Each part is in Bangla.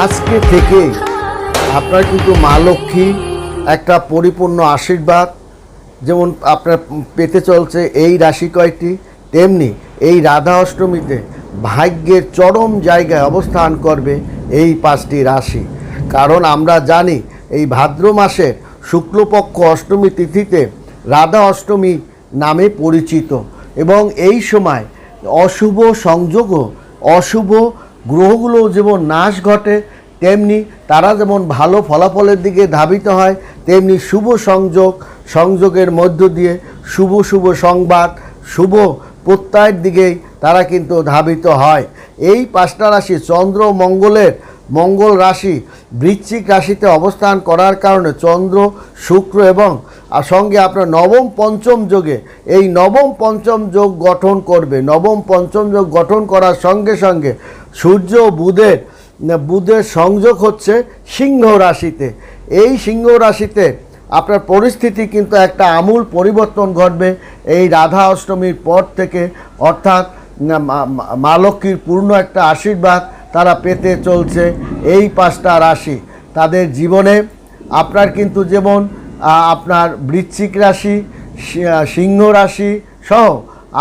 আজকে থেকে আপনার কিন্তু মা লক্ষ্মী একটা পরিপূর্ণ আশীর্বাদ। যেমন আপনার পেতে চলছে এই রাশি কয়টি, তেমনি এই রাধা অষ্টমীতে ভাগ্যের চরম জায়গায় অবস্থান করবে এই পাঁচটি রাশি। কারণ আমরা জানি এই ভাদ্র মাসের শুক্লপক্ষ অষ্টমী তিথিতে রাধা অষ্টমী নামে পরিচিত এবং এই সময় অশুভ সংযোগও, অশুভ গ্রহগুলো যেমন নাশ ঘটে, তেমনি তারা যেমন ভালো ফলাফলের দিকে ধাবিত হয়, তেমনি শুভ সংযোগ, সংযোগের মধ্য দিয়ে শুভ শুভ সংবাদ, শুভ প্রত্যয়ের দিকেই তারা কিন্তু ধাবিত হয়। এই পাঁচটা রাশি চন্দ্র মঙ্গলের মঙ্গল রাশি বৃশ্চিক রাশিতে অবস্থান করার কারণে চন্দ্র, শুক্র এবং সঙ্গে আপনার নবম, পঞ্চম যোগে, এই নবম, পঞ্চম যোগ গঠন করবে। নবম, পঞ্চম যোগ গঠন করার সঙ্গে সঙ্গে সূর্য, বুধের বুধের সংযোগ হচ্ছে সিংহ রাশিতে। এই সিংহ রাশিতে আপনার পরিস্থিতি কিন্তু একটা আমূল পরিবর্তন ঘটবে। এই রাধা অষ্টমীর পর থেকে অর্থাৎ মা লক্ষ্মীর পূর্ণ একটা আশীর্বাদ তারা পেতে চলছে এই পাঁচটা রাশি। তাদের জীবনে আপনার কিন্তু যেমন আপনার বৃশ্চিক রাশি সিংহ রাশি সহ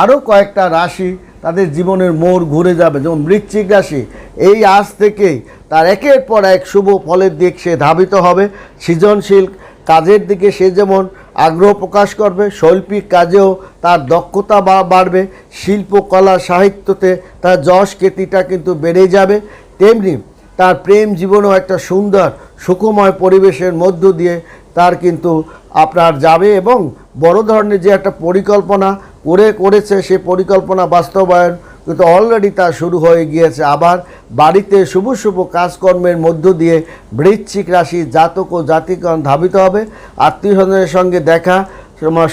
আরও কয়েকটা রাশি তাদের জীবনের মোড় ঘুরে যাবে। যেমন বৃশ্চিক রাশি, এই আজ থেকেই তার একের পর এক শুভ ফলের দিক সে ধাবিত হবে। সৃজনশীল কাজের দিকে সে যেমন আগ্রহ প্রকাশ করবে, শৈল্পিক কাজেও তার দক্ষতা বা- বাড়বে শিল্পকলা সাহিত্যতে তার যশ খ্যাতিটা কিন্তু বেড়ে যাবে। তেমনি তার প্রেম জীবনও একটা সুন্দর, সুখময় পরিবেশের মধ্য দিয়ে তার কিন্তু আপনার যাবে এবং বড় ধরনের যে একটা পরিকল্পনা করে করেছে সে পরিকল্পনা বাস্তবায়ন, কিন্তু অলরেডি তা শুরু হয়ে গিয়েছে। আবার বাড়িতে শুভ শুভ কাজকর্মের মধ্য দিয়ে বৃশ্চিক রাশি জাতক ও জাতিকরণ ধাবিত হবে। আত্মীয় স্বজনের সঙ্গে দেখা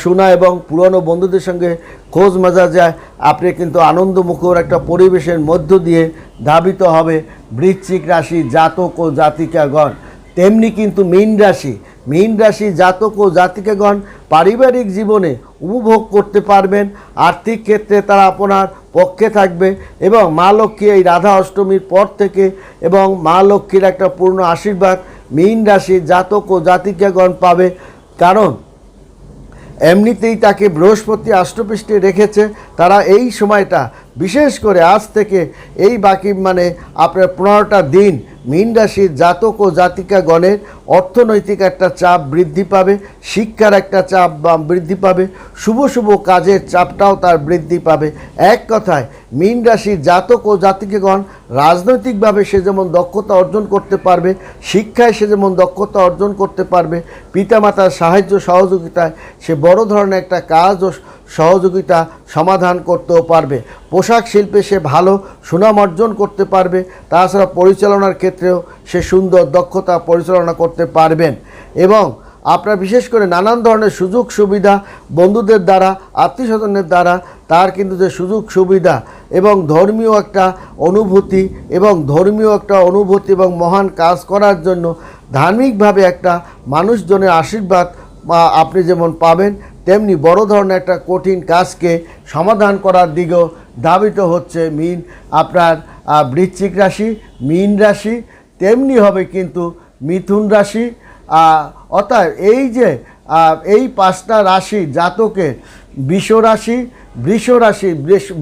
শোনা এবং পুরনো বন্ধুদের সঙ্গে খোঁজ মাজা যায় আপনি কিন্তু আনন্দমুখর একটা পরিবেশের মধ্য দিয়ে ধাবিত হবে বৃশ্চিক রাশি জাতক ও জাতিকাগণ। তেমনি কিন্তু মীন রাশি মীন রাশি জাতক ও জাতিকাগণ পারিবারিক জীবনে উপভোগ করতে পারবেন। আর্থিক ক্ষেত্রে তারা আপনার পক্ষে থাকবে এবং মা লক্ষ্মী এই রাধা অষ্টমীর পর থেকে এবং মা লক্ষ্মীর একটা পূর্ণ আশীর্বাদ মীন রাশি জাতক ও জাতিকাগণ পাবে। কারণ এমনিতেই তাকে বৃহস্পতি আষ্টপৃষ্ঠে রেখেছে। তারা এই সময়টা বিশেষ করে আজ থেকে এই বাকি মানে আপনার পনেরোটা দিন মীন রাশির জাতক ও জাতিকাগণের অর্থনৈতিক একটা চাপ বৃদ্ধি পাবে, শিক্ষার একটা চাপ বৃদ্ধি পাবে, শুভ শুভ কাজের চাপটাও তার বৃদ্ধি পাবে। এক কথায়, মীন রাশির জাতক ও জাতিকাগণ রাজনৈতিকভাবে সে যেমন দক্ষতা অর্জন করতে পারবে, শিক্ষায় সে যেমন দক্ষতা অর্জন করতে পারবে, পিতামাতার সাহায্য সহযোগিতায় সে বড় ধরনের একটা কাজ ও সহযোগিতা সমাধান করতেও পারবে। পোশাক শিল্পে সে ভালো সুনাম অর্জন করতে পারবে, তাছাড়া পরিচালনার ক্ষেত্রেও সে সুন্দর দক্ষতা পরিচালনা করতে পারবেন। এবং আপনার বিশেষ করে নানান ধরনের সুযোগ সুবিধা বন্ধুদের দ্বারা আত্মীয় স্বজনের দ্বারা, তার কিন্তু যে সুযোগ সুবিধা এবং ধর্মীয় একটা অনুভূতি এবং ধর্মীয় একটা অনুভূতি এবং মহান কাজ করার জন্য ধার্মিকভাবে একটা মানুষজনের আশীর্বাদ আপনি যেমন পাবেন, তেমনি বড় ধরনের একটা কঠিন কাজকে সমাধান করার দিকেও ধাবিত হচ্ছে মিন আপনার বৃশ্চিক রাশি, মীন রাশি, তেমনি হবে কিন্তু মিথুন রাশি। অর্থাৎ এই যে এই পাঁচটা রাশি জাতকের বিষ রাশি, বৃষ রাশি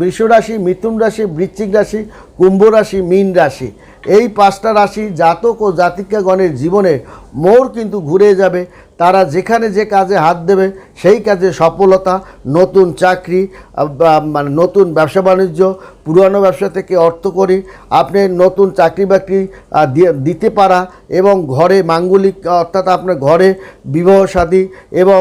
বৃষ রাশি, মিথুন রাশি, বৃশ্চিক রাশি, কুম্ভ রাশি, মীন রাশি। এই পাঁচটা রাশি জাতক ও জাতিকাগণের জীবনে মোর কিন্তু ঘুরে যাবে। তারা যেখানে যে কাজে হাত দেবে, সেই কাজে সফলতা, নতুন চাকরি মানে নতুন ব্যবসা বাণিজ্য, পুরানো ব্যবসা থেকে অর্থ করি, আপনি নতুন চাকরি বাকরি দিতে পারা এবং ঘরে মাঙ্গলিক, অর্থাৎ আপনার ঘরে বিবাহ শাদী এবং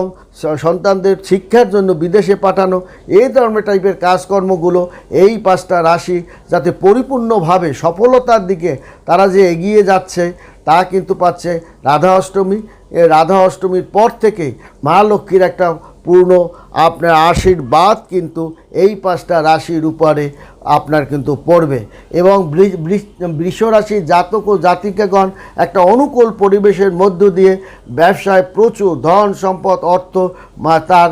সন্তানদের শিক্ষার জন্য বিদেশে পাঠানো, এই ধরনের টাইপের কাজকর্মগুলো, এই পাঁচটা রাশি যাতে পরিপূর্ণভাবে সফলতার দিকে তারা যে এগিয়ে যাচ্ছে, তা কিন্তু পাচ্ছে রাধা অষ্টমী রাধা অষ্টমীর পর থেকে মা লক্ষ্মীর একটা পূর্ণ আপনার আশীর্বাদ কিন্তু এই পাঁচটা রাশির উপরে আপনার কিন্তু পড়বে। এবং বৃ- বৃ- বৃষ রাশির জাতক ও জাতিকাগণ একটা অনুকূল পরিবেশের মধ্য দিয়ে ব্যবসায় প্রচুর ধন সম্পদ, অর্থ তার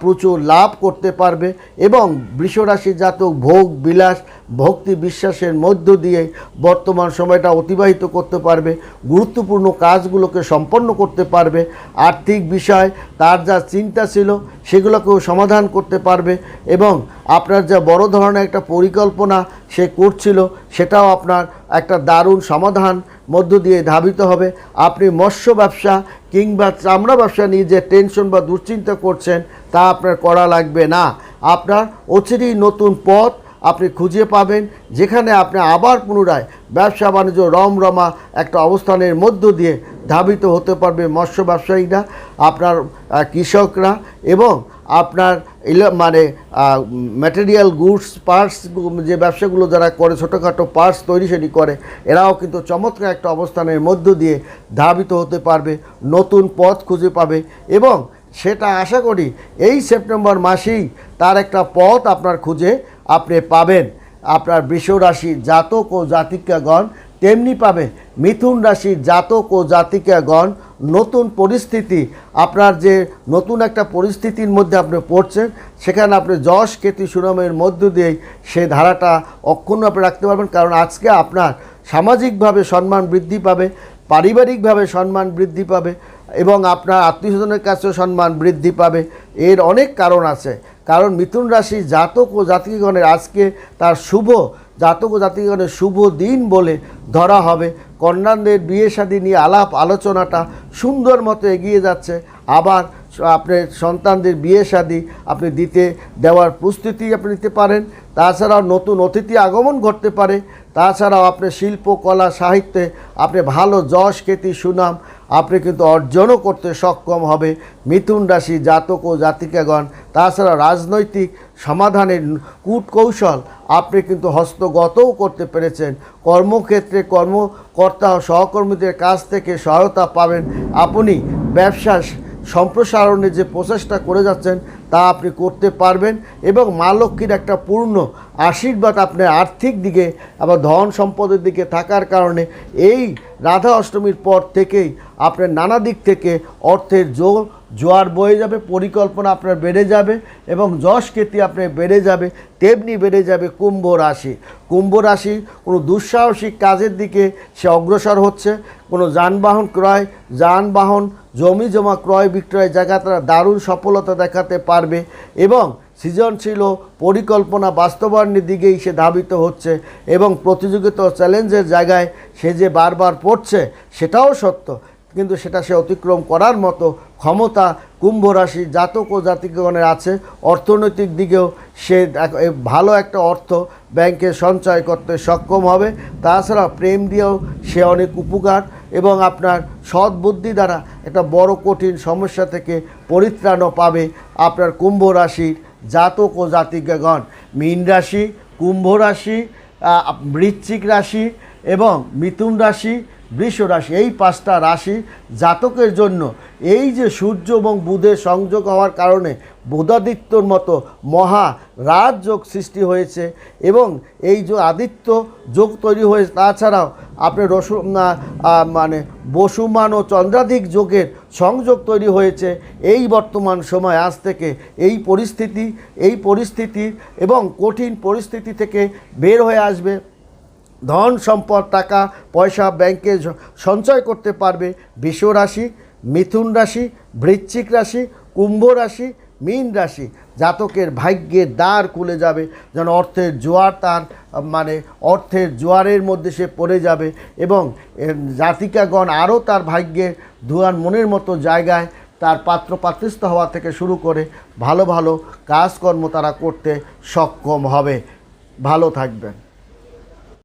প্রচুর লাভ করতে পারবে এবং বৃষ রাশির জাতক ভোগ, বিলাস, ভক্তি বিশ্বাসের মধ্য দিয়ে বর্তমান সময়টা অতিবাহিত করতে পারবে, গুরুত্বপূর্ণ কাজগুলোকে সম্পন্ন করতে পারবে। আর্থিক বিষয়, তার যা চিন্তা ছিল সেগুলোকেও সমাধান করতে পারবে এবং আপনার যা বড় ধরনের একটা পরিকল্পনা সে করছিল, সেটাও আপনার একটা দারুণ সমাধান মধ্য দিয়ে ধাবিত হবে। আপনি মৎস্য ব্যবসা কিংবা চামড়া ব্যবসা নিয়ে যে টেনশন বা দুশ্চিন্তা করছেন, তা আপনার করা লাগবে না। আপনার অচিরেই নতুন পথ আপনি খুঁজে পাবেন, যেখানে আপনি আবার পুনরায় ব্যবসা বাণিজ্য রমরমা একটা অবস্থানের মধ্য দিয়ে ধাবিত হতে পারবে মৎস্য ব্যবসায়ীরা, আপনার কৃষকরা এবং আপনার মানে ম্যাটেরিয়াল গুডস পার্টস যে ব্যবসাগুলো যারা করে, ছোটোখাটো পার্টস তৈরি সেটি করে, এরাও কিন্তু চমৎকার একটা অবস্থানের মধ্য দিয়ে ধাবিত হতে পারবে, নতুন পথ খুঁজে পাবে এবং সেটা আশা করি এই সেপ্টেম্বর মাসেই তার একটা পথ আপনার খুঁজে আপনি পাবেন। আপনার বৃষ রাশি জাতক ও জাতিকাগণ তেমনি পাবে। মিথুন রাশির জাতক ও জাতিকাগণ নতুন পরিস্থিতি, আপনার যে নতুন একটা পরিস্থিতির মধ্যে আপনি পড়ছেন, সেখানে আপনি যশ খ্যাতি সুনামের মধ্য দিয়েই সেই ধারাটা অক্ষুণ্ণ আপনি রাখতে পারবেন। কারণ আজকে আপনার সামাজিকভাবে সম্মান বৃদ্ধি পাবে, পারিবারিকভাবে সম্মান বৃদ্ধি পাবে এবং আপনার আত্মীয়স্বজনের কাছেও সম্মান বৃদ্ধি পাবে। এর অনেক কারণ আছে। কারণ মিথুন রাশি জাতক ও জাতিগণের আজকে তার শুভ, জাতক ও জাতিগণের শুভ দিন বলে ধরা হবে। কন্যাদের বিয়ে শাদী নিয়ে আলাপ আলোচনাটা সুন্দর মতো এগিয়ে যাচ্ছে। আবার আপনার সন্তানদের বিয়ে শাদী আপনি দিতে, দেওয়ার প্রস্তুতি আপনি নিতে পারেন। তাছাড়াও নতুন অতিথি আগমন ঘটতে পারে। তাছাড়াও আপনি শিল্পকলা সাহিত্যে আপনি ভালো যশ, খ্যাতি, সুনাম আপনি কিন্তু অর্জনও করতে সক্ষম হবে। মিথুন রাশি জাতক ও জাতিকাগণ, তাছাড়া রাজনৈতিক সমাধানের কূটকৌশল আপনি কিন্তু হস্তগতও করতে পেরেছেন। কর্মক্ষেত্রে কর্মকর্তা ও সহকর্মীদের কাছ থেকে সহায়তা পাবেন। আপনি ব্যবসা সম্প্রসারণের যে প্রচেষ্টা করে যাচ্ছেন, তা আপনি করতে পারবেন এবং মা লক্ষ্মীর একটা পূর্ণ আশীর্বাদ আপনার আর্থিক দিকে, আবার ধন সম্পদের দিকে থাকার কারণে এই রাধা অষ্টমীর পর থেকেই আপনার নানা দিক থেকে অর্থের জো জোয়ার বয়ে যাবে, পরিকল্পনা আপনার বেড়ে যাবে এবং যশ খ্যাতি আপনার বেড়ে যাবে, তেমনি বেড়ে যাবে কুম্ভ রাশি। কুম্ভ রাশি কোনো দুঃসাহসিক কাজের দিকে সে অগ্রসর হচ্ছে, কোনো যানবাহন ক্রয়, যানবাহন, জমি জমা ক্রয় বিক্রয় জায়গা তারা দারুণ সফলতা দেখাতে পারবে এবং সৃজনশীল পরিকল্পনা বাস্তবায়নের দিকেই সে ধাবিত হচ্ছে এবং প্রতিযোগিতা চ্যালেঞ্জের জায়গায় সে যে বারবার পড়ছে, সেটাও সত্য। কিন্তু সেটা সে অতিক্রম করার মতো ক্ষমতা কুম্ভ রাশি জাতক ও জাতিগণের আছে। অর্থনৈতিক দিকেও সে ভালো একটা অর্থ ব্যাংকে সঞ্চয় করতে সক্ষম হবে। তাছাড়া প্রেম দিয়েও সে অনেক উপকার এবং আপনার সৎ বুদ্ধি দ্বারা একটা বড় কঠিন সমস্যা থেকে পরিত্রাণও পাবে আপনার কুম্ভ রাশির জাতক ও জাতিকাগণ মীন রাশি, কুম্ভ রাশি বৃশ্চিক রাশি এবং মিথুন রাশি বৃষ রাশি এই পাঁচটা রাশি জাতকের জন্য। এই যে সূর্য এবং বুধের সংযোগ হওয়ার কারণে বুধাদিত্যর মতো মহা রাজযোগ সৃষ্টি হয়েছে এবং এই যে আদিত্য যোগ তৈরি হয়েছে, তাছাড়াও আপনি রসু মানে বসুমান ও চন্দ্রাধিক যোগের সংযোগ তৈরি হয়েছে এই বর্তমান সময়, আজ থেকে এই পরিস্থিতি এই পরিস্থিতি এবং কঠিন পরিস্থিতি থেকে বের হয়ে আসবে। ধন সম্পদ, টাকা, পয়সা, ব্যাংকে সঞ্চয় করতে পারবে বৃষ রাশি, মিথুন রাশি, বৃশ্চিক রাশি, কুম্ভ রাশি, মীন রাশি। জাতকের ভাগ্যের দ্বার খুলে যাবে, যেন অর্থের জোয়ার তার মানে অর্থের জোয়ারের মধ্যে সে পড়ে যাবে এবং জাতিকাগণ আরও তার ভাগ্যের ধুয়ান মনের মতো জায়গায় তার পাত্র পাত্রস্থ হওয়া থেকে শুরু করে ভালো ভালো কাজকর্ম তারা করতে সক্ষম হবে। ভালো থাকবেন।